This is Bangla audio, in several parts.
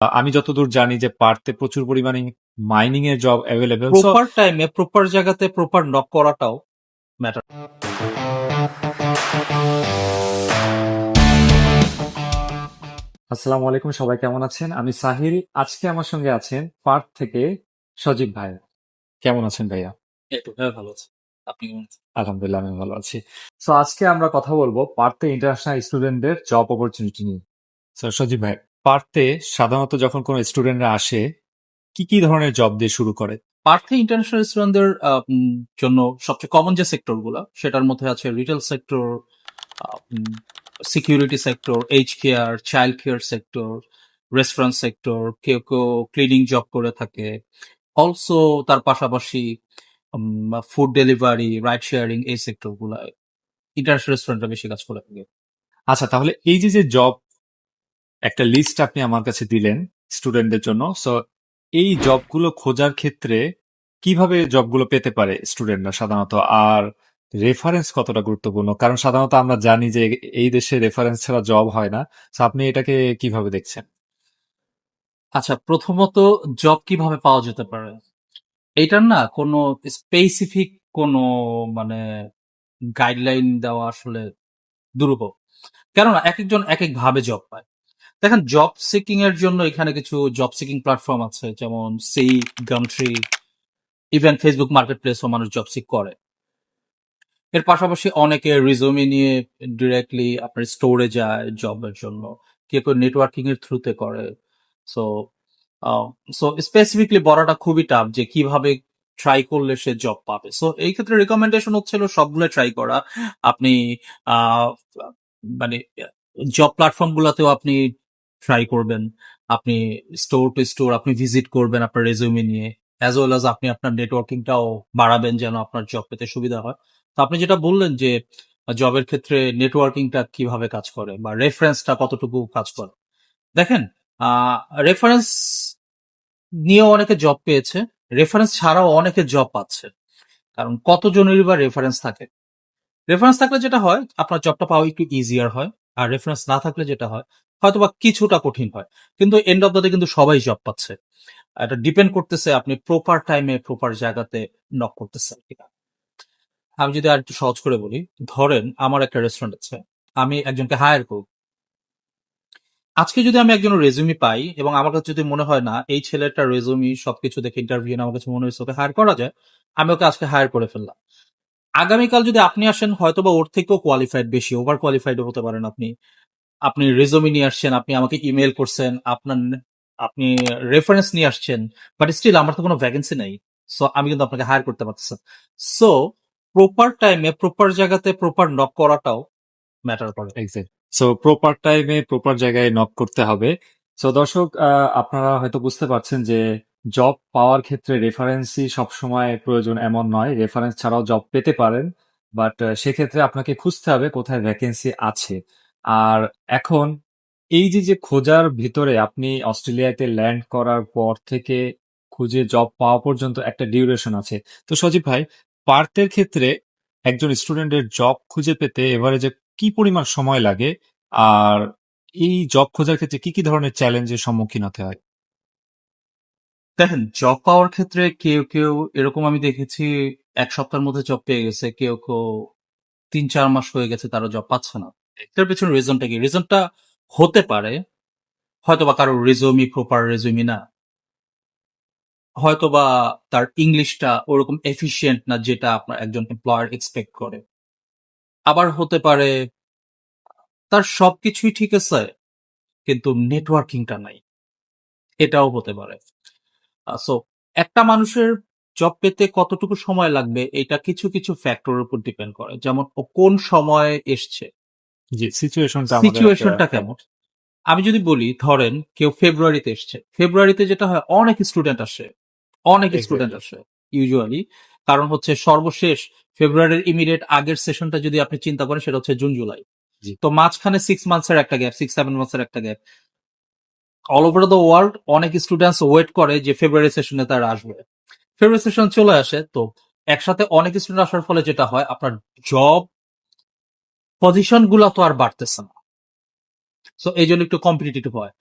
আমি যতদূর জানি যে পার্থে প্রচুর পরিমাণে মাইনিং এর জব অ্যাভেলেবেল প্রপার টাইমে প্রপার জায়গাতে প্রপার নক করাটাও ম্যাটার আসসালামু আলাইকুম সবাই কেমন আছেন? আমি সাহিল আজকে আমার সঙ্গে আছেন পার্থ থেকে সজীব ভাই। কেমন আছেন ভাইয়া? একটু হ্যাঁ ভালো আছে। আপনি কেমন আলহামদুলিল্লাহ আমি ভালো আছি। তো আজকে আমরা কথা বলব পার্থে ইন্টারন্যাশনাল স্টুডেন্টদের জব অপরচুনিটি নিয়ে। স্যার সজীব ভাই পার্থে সাধারণত যখন কোনো স্টুডেন্টরা আসে কি কি ধরনের জব দিয়ে শুরু করে? পার্থে ইন্টারন্যাশনাল স্টুডেন্টদের জন্য সবচেয়ে কমন যে সেক্টরগুলো সেটার মধ্যে আছে retail sector security sector age care child care sector restaurant sector কেউ কেউ ক্লিনিং জব করে থাকে। অলসো তার পাশাপাশি ফুড ডেলিভারি রাইড শেয়ারিং এই সেক্টরগুলা ইন্টারন্যাশনাল রেস্টুরেন্টরা বেশি কাজ করে থাকে। আচ্ছা তাহলে এই যে যে জব একটা লিস্ট আপনি আমার কাছে দিলেন স্টুডেন্টদের জন্য। সো এই জবগুলো খোঁজার ক্ষেত্রে কীভাবে জবগুলো পেতে পারে স্টুডেন্টরা সাধারণত আর রেফারেন্স কতটা গুরুত্বপূর্ণ? কারণ সাধারণত আমরা জানি যে এই দেশে রেফারেন্স ছাড়া জব হয় না। তো আপনি এটাকে কীভাবে দেখছেন? আচ্ছা প্রথমত জব কীভাবে পাওয়া যেতে পারে? এইটার না কোনো স্পেসিফিক কোনো মানে গাইডলাইন দেওয়া আসলে দুর্বল কেননা এক একজন এক এক ভাবে জব পায়। দেখেন জব সিকিং এর জন্য এখানে কিছু জব সিকিং প্ল্যাটফর্ম আছে, যেমন Seek Gumtree even Facebook market প্লেসও মানুষ জব সিক করে। এর পাশাপাশি অনেকে রিজুমি নিয়ে ডিরেক্টলি আপনার স্টোরে যায় জবের জন্য। কেউ কেউ নেটওয়ার্কিং এর থ্রুতে করে। সো সো স্পেসিফিকলি বলাটা খুবই টাফ যে কীভাবে ট্রাই করলে সে জব পাবে। সো এই ক্ষেত্রে রেকমেন্ডেশন হচ্ছিল সবগুলো ট্রাই করা। আপনি মানে জব প্ল্যাটফর্ম গুলাতেও আপনি ট্রাই করবেন। আপনি স্টোর টু স্টোর আপনি ভিজিট করবেন আপনার রেজিউমে নিয়ে অ্যাজ ওয়েল অ্যাজ আপনি আপনার নেটওয়ার্কিংটাও বাড়াবেন যেন আপনার জব পেতে সুবিধা হয়। তো আপনি যেটা বললেন যে জবের ক্ষেত্রে নেটওয়ার্কিংটা কীভাবে কাজ করে বা রেফারেন্সটা কতটুকু কাজ করে। দেখেন রেফারেন্স নিয়েও অনেকে জব পেয়েছে রেফারেন্স ছাড়াও অনেকে জব পাচ্ছে। কারণ কতজনেরই বা রেফারেন্স থাকে? রেফারেন্স থাকলে যেটা হয়, আপনার জবটা পাওয়া একটু ইজিয়ার হয়। আর রেফারেন্স না থাকলে যেটা হয় হয়তো বা কিছুটা কঠিন হয়। কিন্তু এন্ড অফ দ্য ডে কিন্তু সবাই জব পাচ্ছে। এটা ডিপেন্ড করতেছে আপনি প্রপার টাইমে প্রপার জায়গাতে নক করতেছেন কিনা। আমি যদি আর একটু সহজ করে বলি, ধরেন আমার একটা রেস্টুরেন্ট আছে, আমি একজনকে হায়ার করব। আজকে যদি আমি একজন রেজুমি পাই এবং আমার কাছে যদি মনে হয় না, এই ছেলেটার রেজুমি সবকিছু দেখে ইন্টারভিউ আমার কাছে মনে হয়েছে ওকে হায়ার করা যায়, আমি ওকে আজকে হায়ার করে ফেললাম। আগামীকাল যদি আপনি আসেন হয়তো বা ওর থেকেও কোয়ালিফাইড বেশি ওভার কোয়ালিফাইড হতে পারেন আপনি। আপনি রেজুমি নিয়ে আসছেন, আপনি আমাকে ইমেল করছেন, আপনার আপনি রেফারেন্স নিয়ে আসছেন বাট স্টিল আমার তো কোনো ভ্যাকেন্সি নাই সো আমি কিন্তু আপনাকে হায়ার করতে পারতেছি সো প্রপার টাইমে প্রপার জায়গাতে প্রপার নক করাটাও ম্যাটার করে। সো প্রপার টাইমে প্রপার জায়গায় নক করতে হবে। সো দর্শক আপনারা হয়তো বুঝতে পারছেন যে জব পাওয়ার ক্ষেত্রে রেফারেন্সই সবসময় প্রয়োজন, এমন নয়। রেফারেন্স ছাড়াও জব পেতে পারেন বাট সেক্ষেত্রে আপনাকে খুঁজতে হবে কোথায় ভ্যাকেন্সি আছে। আর এখন, এই যে যে খোঁজার ভিতরে আপনি অস্ট্রেলিয়াতে ল্যান্ড করার পর থেকে খুঁজে জব পাওয়া পর্যন্ত একটা ডিউরেশন আছে। তো সজীব ভাই পার্থের ক্ষেত্রে একজন স্টুডেন্টের জব খুঁজে পেতে এভারেজে কি পরিমাণ সময় লাগে? আর এই জব খোঁজার ক্ষেত্রে কি কি ধরনের চ্যালেঞ্জের সম্মুখীন হতে হয়? দেখেন জব পাওয়ার ক্ষেত্রে কেউ কেউ, এরকম আমি দেখেছি এক সপ্তাহের মধ্যে জব পেয়ে গেছে, কেউ কেউ তিন, চার মাস হয়ে গেছে তারা জব পাচ্ছে না। এটার পেছনে রিজনটা কি? রিজনটা হতে পারে হয়তো বা কারোর রেজুমি প্রপার রেজুমি না। হয়তো বা তার ইংলিশটা ওরকম এফিসিয়েন্ট না যেটা আপনার একজন এমপ্লয়ার এক্সপেক্ট করে। আবার হতে পারে, তার সবকিছুই ঠিক আছে, কিন্তু নেটওয়ার্কিংটা নাই। এটাও হতে পারে। সো একটা মানুষের জব পেতে কতটুকু সময় লাগবে এটা কিছু কিছু ফ্যাক্টরের উপর ডিপেন্ড করে। যেমন ও কোন সময়ে এসছে? জি সিচুয়েশনটা সিচুয়েশনটা কেমন? আমি যদি বলি ধরেন কেউ ফেব্রুয়ারিতে এসছে। ফেব্রুয়ারিতে যেটা হয় অনেক স্টুডেন্ট আসে। অনেক স্টুডেন্ট আসে ইউজুয়ালি কারণ হচ্ছে সর্বশেষ ফেব্রুয়ারির ইমিডিয়েট আগের সেশনটা যদি আপনি চিন্তা করেন সেটা হচ্ছে জুন জুলাই তো মাঝখানে সিক্স মান্থসের একটা গ্যাপ সিক্স সেভেন মান্থসের একটা gap all over the world অনেক স্টুডেন্টস ওয়েট করে যে ফেব্রুয়ারি সেশনে তারা আসবে। ফেব্রুয়ারি সেশন চলে আসে, তো একসাথে অনেক স্টুডেন্ট আসার ফলে যেটা হয়, আপনার জব পজিশনগুলা তো আর বাড়তেছে না। সো এই জন্য একটু কম্পিটিটিভ হয়।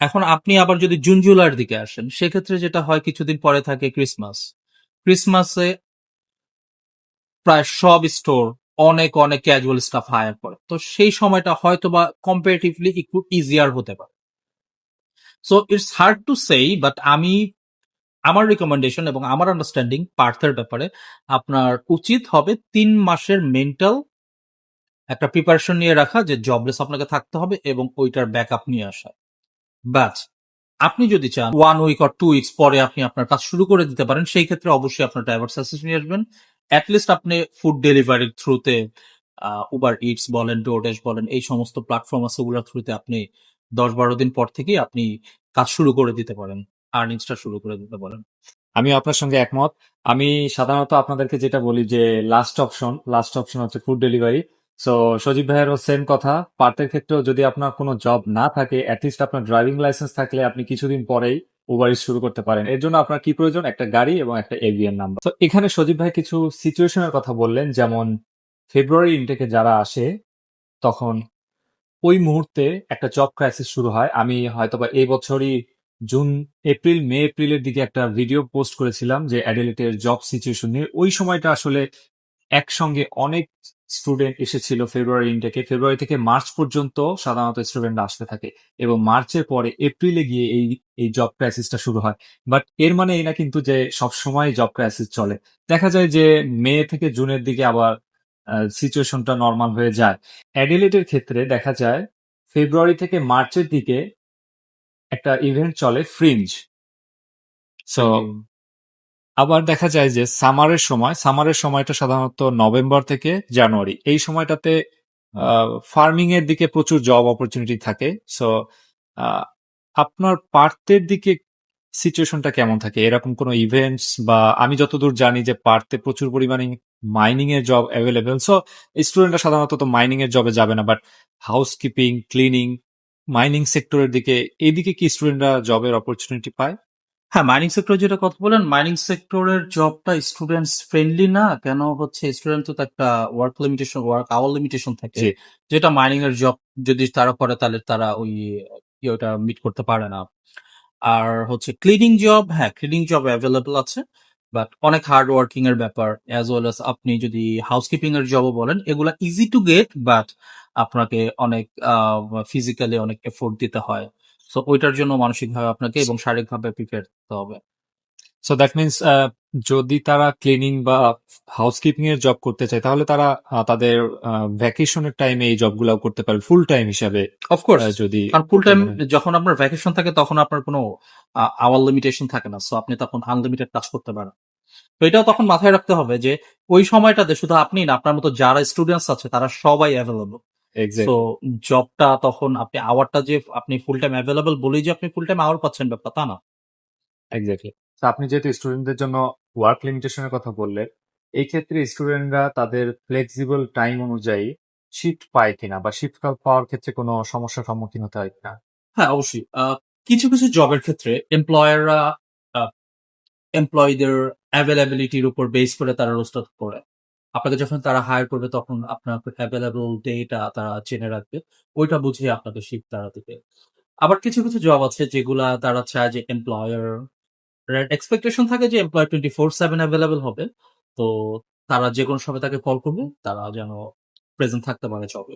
এখন আপনি আবার যদি জুন জুলাইয়ের দিকে আসেন, সেক্ষেত্রে যেটা হয়, কিছুদিন পরে থাকে ক্রিসমাস ক্রিসমাসে প্রায় সব স্টোর অনেক অনেক ক্যাজুয়াল স্টাফ হায়ার করে। তো সেই সময়টা হয়তো বা কম্পারেটিভলি একটু ইজিয়ার হতে পারে। সো ইটস হার্ড টু সেই বাট আমি, আমার রিকমেন্ডেশন এবং আমার আন্ডারস্ট্যান্ডিং পার্থের ব্যাপারে, আপনার উচিত হবে তিন মাসের মেন্টাল একটা প্রিপারেশন নিয়ে রাখা, যে জবলেস আপনাকে থাকতে হবে এবং ওইটার ব্যাকআপ নিয়ে আসা। বাট আপনি যদি চান one week or two weeks পরে আপনি আপনার কাজ শুরু করে দিতে পারেন, সেই ক্ষেত্রে অবশ্যই আপনার ড্রাইভার সার্ভিস নিয়ে আসবেন। অ্যাটলিস্ট আপনি ফুড ডেলিভারির থ্রুতে উবার ইটস বলেন ডোরডেশ বলেন, এই সমস্ত প্ল্যাটফর্ম আছে, ওগুলোর থ্রুতে আপনি দশ বারো দিন পর থেকেই আপনি কাজ শুরু করে দিতে পারেন আর্নিংসটা শুরু করে দিতে পারেন। আমি আপনার সঙ্গে একমত। আমি সাধারণত আপনাদেরকে যেটা বলি যে লাস্ট অপশন লাস্ট অপশন হচ্ছে ফুড ডেলিভারি সো সজীব ভাইয়েরও সেম কথা। পার্টের ক্ষেত্রেও যদি আপনার কোনো জব না থাকে অ্যাটলিস্ট আপনার ড্রাইভিং লাইসেন্স থাকলে আপনি কিছুদিন পরেই উবার শুরু করতে পারেন। এর জন্য আপনার কি প্রয়োজন? একটা গাড়ি এবং একটা এভিএন নাম্বার তো এখানে সজীব ভাই কিছু সিচুয়েশনের কথা বললেন। যেমন ফেব্রুয়ারি ইনটেকে যারা আসে, তখন ওই মুহূর্তে একটা জব ক্রাইসিস শুরু হয়। আমি হয়তোবা এই বছরই জুন, এপ্রিল, মে, এপ্রিলের দিকে একটা ভিডিও পোস্ট করেছিলাম যে অ্যাডিলেটের জব সিচুয়েশন নিয়ে। ওই সময়টা আসলে একসঙ্গে অনেক স্টুডেন্ট এসেছিল ফেব্রুয়ারি ইনটেকে ফেব্রুয়ারি থেকে মার্চ পর্যন্ত সাধারণত স্টুডেন্ট আসতে থাকে এবং মার্চের পরে এপ্রিলে গিয়ে এই এই জব ক্রাইসিসটা শুরু হয়। বাট এর মানে এই না কিন্তু যে সব সময় জব ক্রাইসিস চলে। দেখা যায় যে মে থেকে জুনের দিকে আবার সিচুয়েশনটা নর্মাল হয়ে যায়। অ্যাডিলেটের ক্ষেত্রে দেখা যায় ফেব্রুয়ারি থেকে মার্চের দিকে একটা ইভেন্ট চলে ফ্রিঞ্জ সো আবার দেখা যায় যে সামারের সময় সামারের সময়টা সাধারণত নভেম্বর থেকে জানুয়ারি এই সময়টাতে ফার্মিং এর দিকে প্রচুর জব অপরচুনিটি থাকে। সো আপনার পার্থের দিকে সিচুয়েশনটা কেমন থাকে? এরকম কোনো ইভেন্টস বা আমি যতদূর জানি যে পার্থে প্রচুর পরিমাণে মাইনিং এর জব অ্যাভেলেবেল সো স্টুডেন্টরা সাধারণত তো মাইনিং এর জবে যাবে না but housekeeping cleaning mining সেক্টরের দিকে এইদিকে কি স্টুডেন্টরা জবের অপরচুনিটি পায়? হ্যাঁ মাইনিং সেক্টর যেটা কথা বলেন মাইনিং সেক্টরের জবটা স্টুডেন্টস ফ্রেন্ডলি না? কেন হচ্ছে স্টুডেন্ট তো একটা work limitation work hour limitation থাকে। যেটা মাইনিং এর জব যদি তারা করে তাহলে তারা ওই ওটা মিট করতে পারে না। আর হচ্ছে ক্লিনিং জব হ্যাঁ ক্লিনিং জব অ্যাভেলেবল আছে। বাট অনেক হার্ড ওয়ার্কিং এর ব্যাপার অ্যাজ ওয়েল এস আপনি যদি হাউসকিপিং এর জবও বলেন এগুলা ইজি টু গেট বাট আপনাকে অনেক ফিজিক্যালি অনেক এফোর্ট দিতে হয়। সো ওইটার জন্য মানসিকভাবে আপনাকে এবং শারীরিকভাবে প্রিপেয়ার করতে হবে। সো দ্যাট মিনস যদি তারা ক্লিনিং বা হাউসকিপিং এর জব করতে চায় তাহলে তারা তাদের ভ্যাকেশনের টাইমে এই জবগুলো করতে পারে ফুল টাইম হিসাবে। অফকোর্স যদি কারণ ফুল টাইম যখন আপনার ভ্যাকেশন থাকে তখন আপনার কোনো আওয়ার লিমিটেশন থাকে না। সো আপনি তখন আনলিমিটেড কাজ করতে পারেন। তো এটাও তখন মাথায় রাখতে হবে যে ওই সময়টাতে শুধু আপনি না আপনার মতো যারা স্টুডেন্টস আছে তারা সবাই অ্যাভেলেবল তো জবটা তখন আপনি আওয়ারটা যে আপনি ফুল টাইম অ্যাভেলেবল বলেই যে আপনি ফুল টাইম আওয়ার পাচ্ছেন ব্যাপার তা না। এক্স্যাক্টলি আপনি যেহেতু স্টুডেন্টদের জন্য ওয়ার্ক লিমিটেশনের কথা বললেন এই ক্ষেত্রে স্টুডেন্টরা তাদের ফ্লেক্সিবল টাইম অনুযায়ী শিফট পায় কিনা বা শিফট পাওয়ার ক্ষেত্রে কোনো সমস্যার সম্মুখীন হতে হয় কিনা? হ্যাঁ অবশ্যই। কিছু কিছু জবের ক্ষেত্রে এমপ্লয়াররা এমপ্লয়ীদের অ্যাভেলেবিলিটির উপর বেস করে তারা রোস্টার করে। আপনাকে যখন তারা হায়ার করবে তখন আপনার অ্যাভেলেবল ডেটা তারা জেনে রাখবে। ওইটা বুঝে আপনাকে শিফট তারা দিবে। আবার কিছু কিছু জব আছে যেগুলা তারা চায় যে এমপ্লয়ার এক্সপেকটেশন থাকে যে employer twenty four seven available হবে। তো তারা যে কোনো সময় তাকে কল করবে, তারা যেন প্রেজেন্ট থাকতে পারে জবে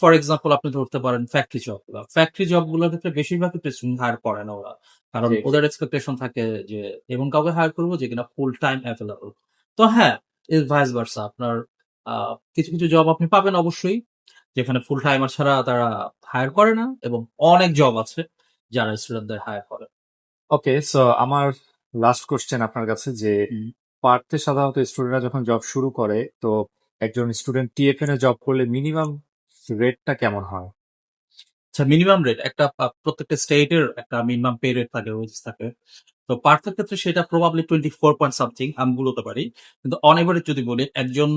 ফর এক্সাম্পল আপনি ধরতে পারেন ফ্যাক্টরি জব ফ্যাক্টরি জবগুলোর ক্ষেত্রে বেশিরভাগই প্রেসিডেন্ট হায়ার করে না ওরা। কারণ ওদের এক্সপেকটেশন থাকে যে এমন কাউকে হায়ার করব যে কিনা ফুল টাইম অ্যাভেলেবল তো হ্যাঁ ইজ ভাইস ভার্সা আপনার কিছু কিছু জব আপনি পাবেন অবশ্যই যেখানে ফুল টাইমার ছাড়া তারা হায়ার করে না এবং অনেক জব আছে যারা স্টুডেন্টদের হায়ার করে। ওকে সো আমার লাস্ট কোশ্চেন আপনার কাছে যে। পার্থে সাধারণত স্টুডেন্টরা যখন জব শুরু করে তো একজন স্টুডেন্ট টিএফএন এ জব করলে মিনিমাম রেটটা কেমন হয়? আচ্ছা মিনিমাম রেট একটা প্রত্যেকটা স্টেটের একটা মিনিমাম পে রেট থাকে ওয়েজেস থাকে। তো পার্থের ক্ষেত্রে সেটা probably twenty four point something আমি বলতে পারি। কিন্তু অন এভারেজ যদি বলি, একজন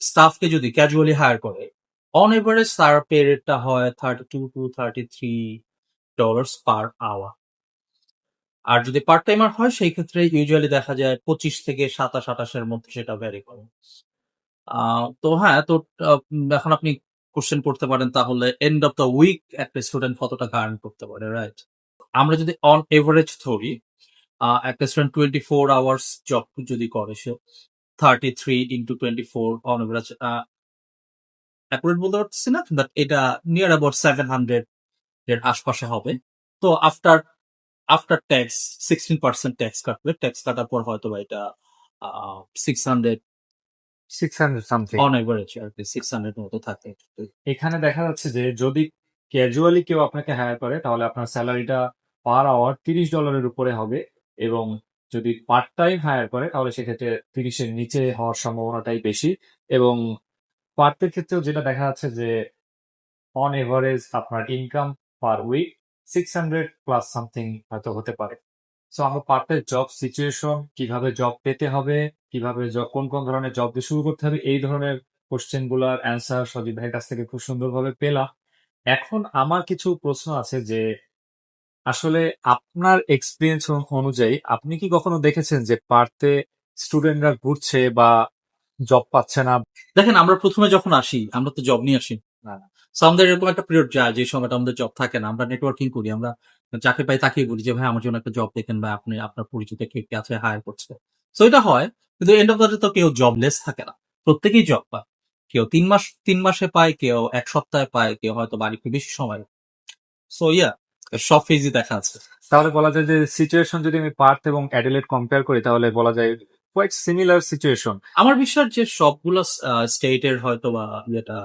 স্টাফকে যদি ক্যাজুয়ালি হায়ার করে অন এভারেজ তার পে রেটটা হয় thirty two two thirty three dollars per hour আর যদি পার্ট টাইমার হয়, সেই ক্ষেত্রে ইউজুয়ালি দেখা যায় পঁচিশ থেকে সাতাশ, আঠাশের মধ্যে সেটা ভ্যারি করে। তো হ্যাঁ তো এখন আপনি কোশ্চেন করতে পারেন তাহলে এন্ড অফ দ্য উইক একটা স্টুডেন্ট কতটা আর্ন করতে পারে রাইট আমরা যদি অন এভারেজ ধরি একটা student twenty four hours job যদি করে সে thirty three into twenty four on average accurate বলতে পারতেছি না বাট এটা নিয়ার অ্যাবাউট সেভেন হান্ড্রেড এর আশপাশে হবে। তো after after tax sixteen percent tax কাটবে ট্যাক্স কাটার পর হয়তো বা এটা six hundred six hundred something on average আর কি সিক্স হান্ড্রেড মতো থাকে। এখানে দেখা যাচ্ছে যে যদি ক্যাজুয়ালি কেউ আপনাকে হায়ার করে তাহলে আপনার স্যালারিটা পার আওয়ার তিরিশ ডলারের উপরে হবে এবং যদি পার্ট টাইম হায়ার করে তাহলে সেক্ষেত্রে তিরিশের নিচে হওয়ার সম্ভাবনাটাই বেশি এবং পার্টের ক্ষেত্রেও যেটা দেখা যাচ্ছে যে অন এভারেজ আপনার income per week six hundred plus something হয়তো হতে পারে। সো আমরা পার্টের জব সিচুয়েশন কীভাবে জব পেতে হবে কীভাবে job- কোন কোন ধরনের জব দিয়ে শুরু করতে হবে এই ধরনের কোশ্চেনগুলার অ্যান্সার সজীব ভাইয়ের কাছ থেকে খুব সুন্দরভাবে পেলাম। এখন আমার কিছু প্রশ্ন আছে যে আসলে আপনার এক্সপিরিয়েন্স অনুযায়ী আপনি কি কখনো দেখেছেন যে পার্তে স্টুডেন্টরা ঘুরছে বা জব পাচ্ছে না? দেখেন আমরা প্রথমে যখন আসি আমরা তো জব নিয়ে আসি। না, না। আমাদের এরকম একটা পিরিয়ড যায় যে সময়টা আমাদের জব থাকে না আমরা নেটওয়ার্কিং করি আমরা যাকে পাই তাকিয়ে বলি যে ভাই আমার জন্য একটা জব দেখেন বা আপনি আপনার পরিচিত কে কে আছে হায়ার করছে। সো এটা হয় কিন্তু এন্ড অফ দ্য তো কেউ জবলেস থাকে না। প্রত্যেকেই জব পায়। কেউ তিন মাস তিন মাসে পায় কেউ এক সপ্তাহে পায় কেউ হয়তো বাড়ি একটু বেশি সময় সো ইয়া সব ফেজই দেখা আছে। তাহলে বলা যায় যে সিচুয়েশন যদি আমি পার্থ এবং অ্যাডিলেট কম্পেয়ার করি তাহলে বলা যায় কোয়াইট সিমিলার সিচুয়েশন আমার বিশ্বাস যে সবগুলো স্টেটের হয়তো বা যেটা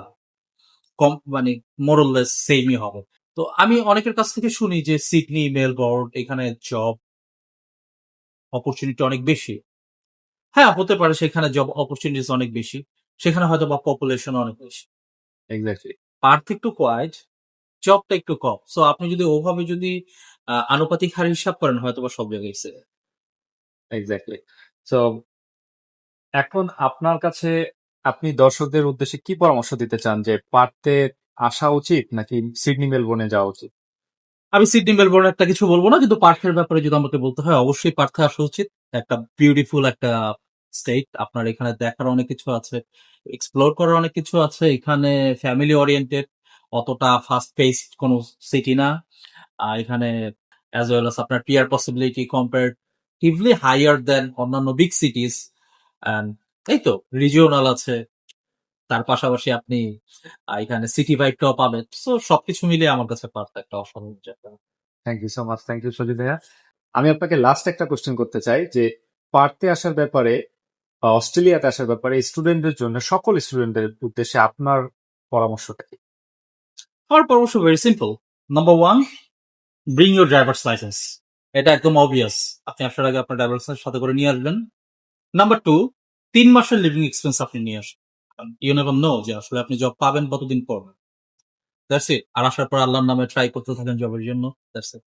কম মানে মোরলেস সেমই হবে। তো আমি অনেকের কাছ থেকে শুনি যে সিডনি মেলবোর্ন এখানে জব অপরচুনিটি অনেক বেশি। হ্যাঁ হতে পারে সেখানে জব অপরচুনিটিস অনেক বেশি। সেখানে হয়তো বা পপুলেশন অনেক বেশি। এক্স্যাক্টলি পার্থ একটু কোয়াইট জবটা একটু কম। সো আপনি যদি ওভাবে যদি আনুপাতিক হার হিসাব করেন হয়তো বা সব জায়গায়। এক্স্যাক্টলি তো এখন আপনার কাছে আপনি দর্শকদের উদ্দেশ্যে কি পরামর্শ দিতে চান? যে পার্থে আসা উচিত নাকি সিডনি মেলবোর্নে যাওয়া উচিত? আমি সিডনি মেলবোর্ন একটা কিছু বলব না, কিন্তু পার্থের ব্যাপারে যদি আমাকে বলতে হয়, অবশ্যই পার্থে আসা উচিত। একটা বিউটিফুল একটা স্টেট আপনার এখানে দেখার অনেক কিছু আছে এক্সপ্লোর করার অনেক কিছু আছে, এখানে ফ্যামিলি ওরিয়েন্টেড অতটা ফাস্ট পেসড কোনো সিটি না। এখানে অ্যাজ ওয়েল আস আপনার peer possibility comparatively higher than অন্যান্য বিগ সিটিস অ্যান্ড এই তো রিজিওনাল আছে। তার পাশাপাশি আপনি এখানে সিটি ভাইবটাও পাবেন। সো সবকিছু মিলিয়ে আমার কাছে পার্থ একটা অসাধারণ জায়গা। Thank you so much thank you Sajit ভাইয়া। আমি আপনাকে লাস্ট একটা কোশ্চেন করতে চাই যে পার্থে আসার ব্যাপারে অস্ট্রেলিয়াতে আসার ব্যাপারে স্টুডেন্টদের জন্য সকল স্টুডেন্টদের উদ্দেশ্যে আপনার পরামর্শটা কি? আমার পরামর্শ very simple number one bring your driver's licence এটা একদম অবভিয়াস আপনি আসার আগে আপনার ড্রাইভার লাইসেন্স সাথে করে নিয়ে আসবেন। নাম্বার টু তিন মাসের লিভিং এক্সপেন্স আপনি নিয়ে আসবেন ইউ নেভার নো যে আসলে আপনি জব পাবেন কতদিন পর দ্যাটস ইট আর আসার পর আল্লাহর নামে ট্রাই করতে থাকেন জবের জন্য। That's it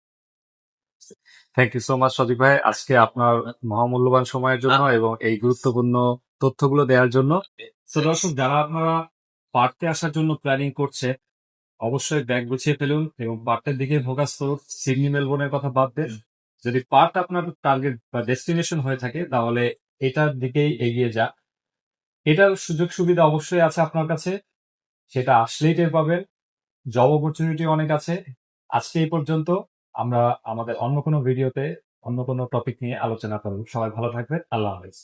thank you so much Sadip ভাই। আজকে আপনার মহামূল্যবান সময়ের জন্য এবং এই গুরুত্বপূর্ণ তথ্যগুলো দেওয়ার জন্য। তো দর্শক যারা আপনারা পার্টে আসার জন্য প্ল্যানিং করছে অবশ্যই ব্যাগ গুছিয়ে ফেলুন এবং পার্টের দিকে ফোকাস করুন। সিডনি মেলবোর্নের কথা বাদ দেন। যদি পার্ট আপনার টার্গেট বা ডেস্টিনেশন হয়ে থাকে তাহলে এটার দিকেই এগিয়ে যা এটার সুযোগ সুবিধা অবশ্যই আছে আপনার কাছে। সেটা আসলেই টের পাবেন। জব অপরচুনিটি অনেক আছে। আজকে এই পর্যন্ত আমরা আমাদের অন্য কোনো ভিডিওতে অন্য কোনো টপিক নিয়ে আলোচনা করব। সবাই ভালো থাকবেন। আল্লাহ হাফেজ।